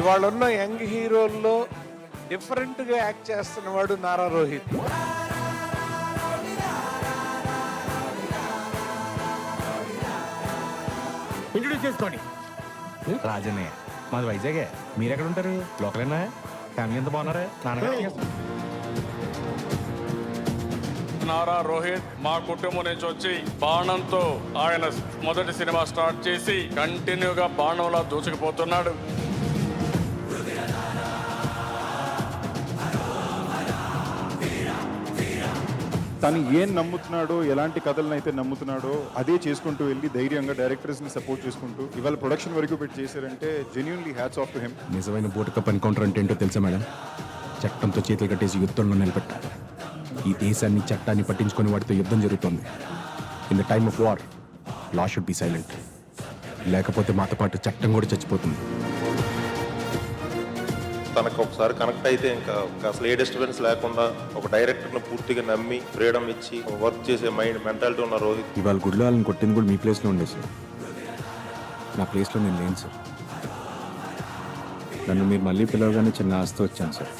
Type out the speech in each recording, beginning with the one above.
ఇవాళ ఉన్న యంగ్ హీరోల్లో డిఫరెంట్గా యాక్ట్ చేస్తున్నవాడు నారా రోహిత్. ఇంట్రొడ్యూస్ చేసుకోండి. రాజనే మాది వైజాగే. మీరు ఎక్కడ ఉంటారు లోకలేనా? ఫ్యామిలీ ఎంత బాగున్నారా? నాన్నగారు? నారా రోహిత్ మా కుటుంబం నుంచి వచ్చి బాణంతో ఆయన మొదటి సినిమా స్టార్ట్ చేసి కంటిన్యూగా బాణంలా దూసుకుపోతున్నాడు. తను ఏం నమ్ముతున్నాడో ఎలాంటి కథలను అయితే నమ్ముతున్నాడో అదే చేసుకుంటూ వెళ్ళి ధైర్యంగా డైరెక్టర్స్ని సపోర్ట్ చేసుకుంటూ ఇవాళ ప్రొడక్షన్ వరకు పెట్టి చేశారంటే genuinely hats off to him నిజమైన బోటకప్ ఎన్కౌంటర్ అంటే ఏంటో తెలుసా మేడం? చట్టంతో చేతులు కట్టేసి యుద్ధంలో నిలబెట్టాలి ఈ దేశాన్ని చట్టాన్ని పట్టించుకొని వాటితో యుద్ధం జరుగుతోంది. In the time of war law should be silent లేకపోతే మాతో పాటు చట్టం కూడా చచ్చిపోతుంది. తనకు ఒకసారి కనెక్ట్ అయితే ఇంకా అసలు ఏ డిస్టర్బెన్స్ లేకుండా ఒక డైరెక్టర్ని పూర్తిగా నమ్మి ఫ్రీడమ్ ఇచ్చి వర్క్ చేసే మైండ్ మెంటాలిటీ ఉన్న రోహిత్. ఇవాళ గుడిలో వాళ్ళని కొట్టింది కూడా మీ ప్లేస్లో ఉండే సార్. నా ప్లేస్లో నేను లేను సార్. నన్ను మీరు మళ్ళీ పిలవగానే చిన్న ఆస్తి వచ్చాను సార్.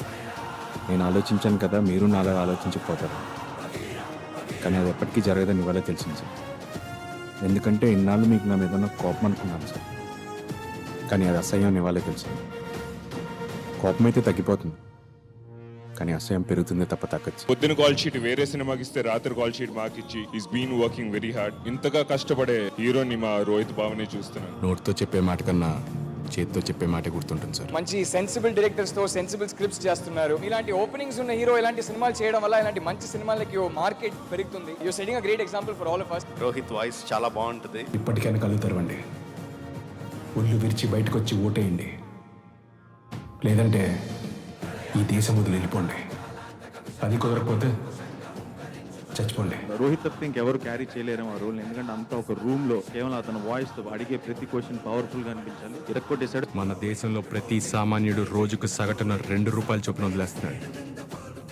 నేను ఆలోచించాను కదా మీరు నాలా ఆలోచించకపోతారు. కానీ అది ఎప్పటికీ జరగదని ఇవాళ తెలిసింది సార్. ఎందుకంటే ఇన్నాళ్ళు మీకు నా మీద కోపం అనుకున్నాను సార్. కానీ అది అసహ్యం ఇవాళే తెలిసింది. కోపం అయితే తగ్గిపోతుంది. కానీ అసహ్యం పెరుగుతుంది తప్ప తగ్గచ్చు. పొద్దున కాల్ షీట్ వేరే సినిమాకి ఇస్తే రాత్రి కాల్ షీట్ మాకు ఇచ్చి is been working very hard ఇంతగా కష్టపడే హీరోని మా రోహిత్ బావనే చూస్తున్నాను. నోటితో చెప్పే మాట కన్నా చేతితో చెప్పే మాట గుర్తుంటుంది సార్. మంచి సెన్సిబుల్ డైరెక్టర్స్తో సెన్సిబుల్ స్క్రిప్ట్స్ చేస్తున్నారు. ఇలాంటి ఓపెనింగ్స్ ఉన్న హీరో ఇలాంటి సినిమాలు చేయడం వల్ల ఇలాంటి మంచి సినిమాలకి మార్కెట్ పెరుగుతుంది. You setting a great example for all of us Rohit voice చాలా బాగుంటుంది. ఇప్పటికైనా కళ్ళు తెరవండి. ఒళ్ళు విరిచి బయటకు వచ్చి ఓటేయండి. లేదంటే ఈ దేశం వదిలి వెళ్ళిపోండి. అది కుదరకపోతే చచ్చిపోండి. రోహిత్ తప్పితే ఇంకెవరు క్యారీ చేయలేరేమో ఆ రోల్ ఎందుకంటే అంతా ఒక రూమ్లో కేవలం అతని వాయిస్తో అడిగే ప్రతి క్వశ్చన్ పవర్ఫుల్గా అనిపించాలి. ఇరక్కొట్టేశాడు. మన దేశంలో ప్రతి సామాన్యుడు రోజుకు సగటున రెండు రూపాయల చొప్పున వదిలేస్తున్నాడు.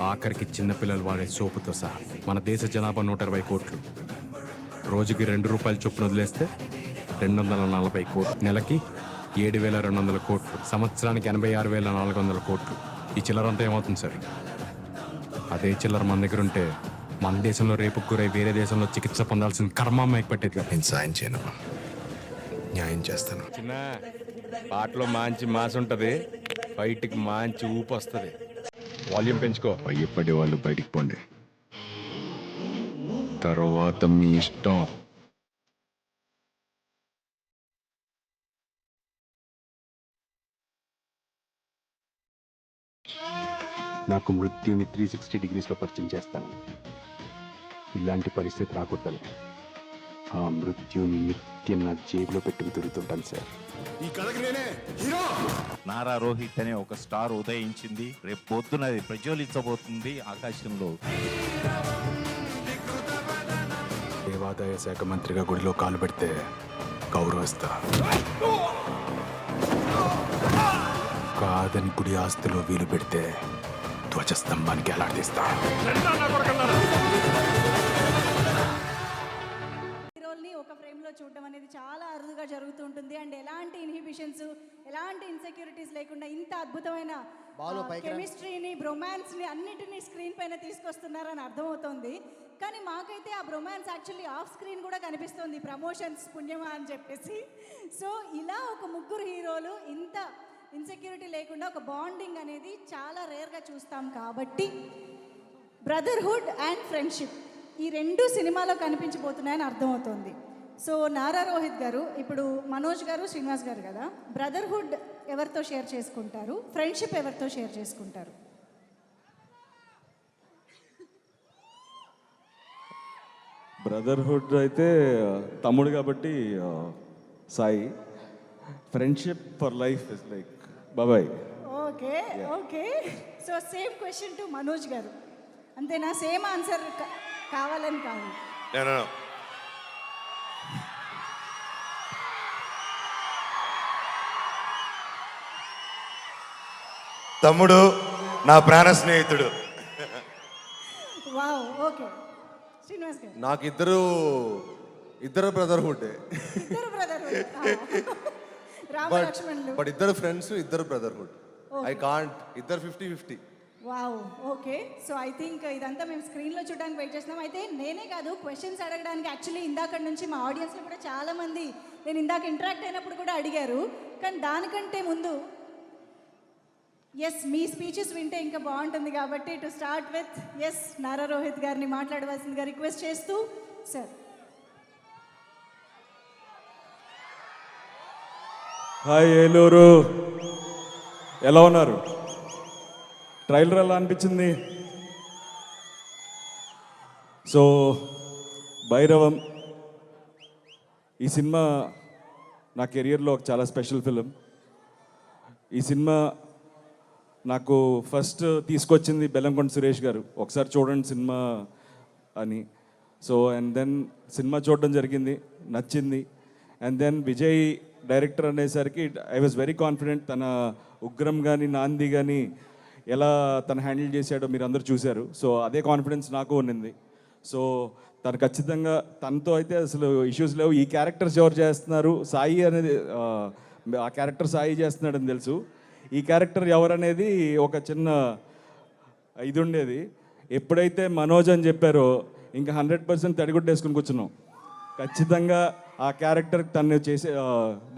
ఆఖరికి చిన్నపిల్లలు వాడే సోపుతో సహా. మన దేశ జనాభా నూట ఇరవై కోట్లు. రోజుకి రెండు రూపాయల చొప్పున వదిలేస్తే రెండు వందల నలభై కోట్లు. నెలకి ఏడు వేల రెండు వందల కోట్లు. సంవత్సరానికి ఎనభై ఆరు వేల నాలుగు వందల కోట్లు. ఈ చిల్లరంతా ఏమవుతుంది సార్? అదే చిల్లర మన దగ్గర ఉంటే మన దేశంలో రేపు గురై వేరే దేశంలో చికిత్స పొందాల్సిన కర్మ మైక్ పట్టేది. నేను సాయం చేయను. న్యాయం చేస్తాను. చిన్న పాటలో మంచి మాస్ ఉంటుంది. బయటికి మంచి ఊపు వస్తుంది. వాల్యూమ్ పెంచుకో. భయపడే వాళ్ళు బయటికి పోండి. తర్వాత మీ ఇష్టం. నాకు మృత్యుని త్రీ సిక్స్టీ డిగ్రీస్లో పరిచయం చేస్తాను. ఇలాంటి పరిస్థితి రాకూడదని ఆ మృత్యుని నిత్యం నా జేబులో పెట్టుకు తిరుగుతుంటాను సార్. నారా రోహిత్ అనే ఒక స్టార్ ఉదయించింది. రేపు పొద్దున అది ప్రజ్వలించబోతుంది ఆకాశంలో. దేవాదాయ శాఖ మంత్రిగా గుడిలో కాలు పెడితే గౌరవిస్తా. కాదని గుడి ఆస్తిలో వీలు పెడితే ధ్వజస్తంభానికి ఎలాడదీస్తా హీరోల్ని ఒక ఫ్రేమ్లో చూడడం అనేది చాలా అరుదుగా జరుగుతుంటుంది అండ్ ఎలాంటి ఇన్హిబిషన్స్ ఎలాంటి ఇన్సెక్యూరిటీస్ లేకుండా ఇంత అద్భుతమైన కెమిస్ట్రీని బ్రొమాన్స్ని అన్నిటినీ స్క్రీన్ పైన తీసుకొస్తున్నారని అర్థమవుతోంది. కానీ మాకైతే ఆ బ్రొమాన్స్ యాక్చువల్లీ ఆఫ్ స్క్రీన్ కూడా కనిపిస్తుంది. ప్రమోషన్స్ పుణ్యమా అని చెప్పేసి. సో ఇలా ఒక ముగ్గురు హీరోలు ఇంత ఇన్సెక్యూరిటీ లేకుండా ఒక బాండింగ్ అనేది చాలా రేర్గా చూస్తాం కాబట్టి బ్రదర్హుడ్ అండ్ ఫ్రెండ్షిప్ ఈ రెండు సినిమాలో కనిపించబోతున్నాయని అర్థమవుతోంది. సో నారా రోహిత్ గారు ఇప్పుడు మనోజ్ గారు శ్రీనివాస్ గారు కదా బ్రదర్హుడ్ ఎవరితో షేర్ చేసుకుంటారు? ఫ్రెండ్షిప్ ఎవరితో షేర్ చేసుకుంటారు? బ్రదర్హుడ్ అయితే తమ్ముడు కాబట్టి Sai. Friendship for life is like బాబాయ్ okay okay so same question to Manoj గారు. అంతేనా? సేమ్ ఆన్సర్ కావాలని కాదు. తమ్ముడు నా ప్రాణ స్నేహితుడు. వావ్ ఓకే శ్రీనివాస్ గారు. నాకు ఇద్దరు ఇద్దరు బ్రదర్హుడ్ ఇద్దరు రామలక్ష్మణులు. బట్ ఇద్దరు ఫ్రెండ్స్ ఇద్దరు బ్రదర్హుడ్ ఐ కాంట్ ఇద్దరు fifty fifty wow okay so I think ఇదంతా మేము స్క్రీన్లో చూడడానికి వెయిట్ చేస్తున్నాం. అయితే నేనే కాదు క్వశ్చన్స్ అడగడానికి యాక్చువల్లీ ఇందాక నుంచి మా ఆడియన్స్లో కూడా చాలా మంది నేను ఇందాక ఇంటరాక్ట్ అయినప్పుడు కూడా అడిగారు. కానీ దానికంటే ముందు ఎస్ మీ స్పీచెస్ వింటే ఇంకా బాగుంటుంది కాబట్టి to start with S Nara Rohit గారిని మాట్లాడవలసిందిగా రిక్వెస్ట్ చేస్తూ సార్ హాయ్ ఏలూరు. ఎలా ఉన్నారు? ట్రైలర్ ఎలా అనిపించింది? సో భైరవం ఈ సినిమా నా కెరియర్లో ఒక చాలా స్పెషల్ ఫిలిం. ఈ సినిమా నాకు ఫస్ట్ తీసుకొచ్చింది బెల్లంకొండ సురేష్ గారు. ఒకసారి చూడండి సినిమా అని. సో అండ్ దెన్ సినిమా చూడడం జరిగింది నచ్చింది. అండ్ దెన్ విజయ్ డైరెక్టర్ అనేసరికి ఐ వాజ్ వెరీ కాన్ఫిడెంట్ తన ఉగ్రం కానీ నాంది కానీ ఎలా తను హ్యాండిల్ చేశాడో మీరు అందరూ చూశారు. సో అదే కాన్ఫిడెన్స్ నాకు ఉన్నింది. సో తను ఖచ్చితంగా తనతో అయితే అసలు ఇష్యూస్ లేవు. ఈ క్యారెక్టర్స్ ఎవరు చేస్తున్నారు? సాయి అనేది ఆ, ఆ క్యారెక్టర్ సాయి చేస్తున్నాడని తెలుసు. ఈ క్యారెక్టర్ ఎవరనేది ఒక చిన్న ఇది ఉండేది. ఎప్పుడైతే మనోజ్ అని చెప్పారో ఇంకా హండ్రెడ్ పర్సెంట్ తడిగుడ్డేసుకుని కూర్చున్నాం. ఖచ్చితంగా ఆ క్యారెక్టర్ తను చేసే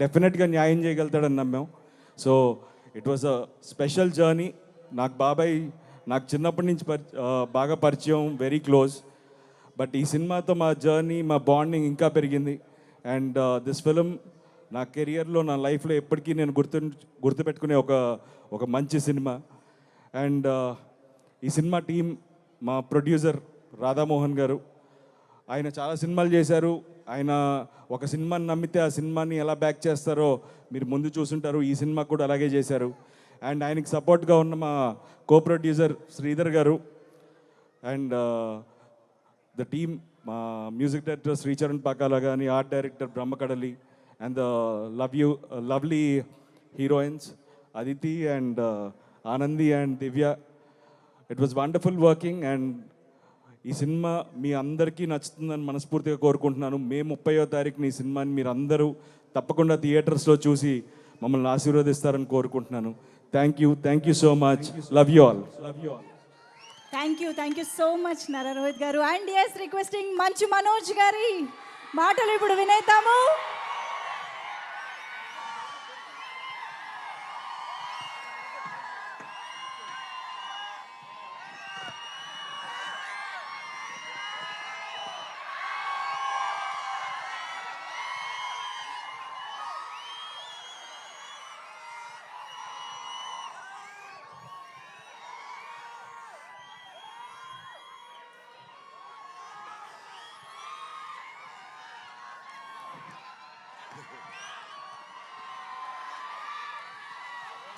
డెఫినెట్గా న్యాయం చేయగలుగుతాడని నమ్మాం. So it was a special journey నాకు బాబాయ్ నాకు చిన్నప్పటి నుంచి పరి బాగా పరిచయం వెరీ క్లోజ్ బట్ ఈ సినిమాతో మా జర్నీ మా బాండింగ్ ఇంకా పెరిగింది. అండ్ దిస్ ఫిలిం నా కెరియర్లో నా లైఫ్లో ఎప్పటికీ నేను గుర్తు గుర్తుపెట్టుకునే ఒక ఒక మంచి సినిమా. అండ్ ఈ సినిమా టీం మా ప్రొడ్యూసర్ రాధామోహన్ గారు. ఆయన చాలా సినిమాలు చేశారు. ఆయన ఒక సినిమాని నమ్మితే ఆ సినిమాని ఎలా బ్యాక్ చేస్తారో మీరు ముందు చూసుంటారు. ఈ సినిమా కూడా అలాగే చేశారు. అండ్ ఆయనకి సపోర్ట్గా ఉన్న మా కో ప్రొడ్యూసర్ శ్రీధర్ గారు అండ్ ద టీమ్ మా మ్యూజిక్ డైరెక్టర్ శ్రీచరణ్ పాకాల కానీ art director Brahmakadali and the love you lovely heroines Aditi and Anandi and Divya it was wonderful working and ఈ సినిమా మీ అందరికీ నచ్చుతుందని మనస్ఫూర్తిగా కోరుకుంటున్నాను. మే ముప్పయో తారీఖున ఈ సినిమాని మీరు అందరూ తప్పకుండా థియేటర్స్లో చూసి మమ్మల్ని ఆశీర్వదిస్తారని కోరుకుంటున్నాను. Thank you thank you so much love you all love you all thank you thank you so much Nara Rohit గారు. And yes requesting Manchu Manoj గారి మాటలు ఇప్పుడు వినేద్దాము.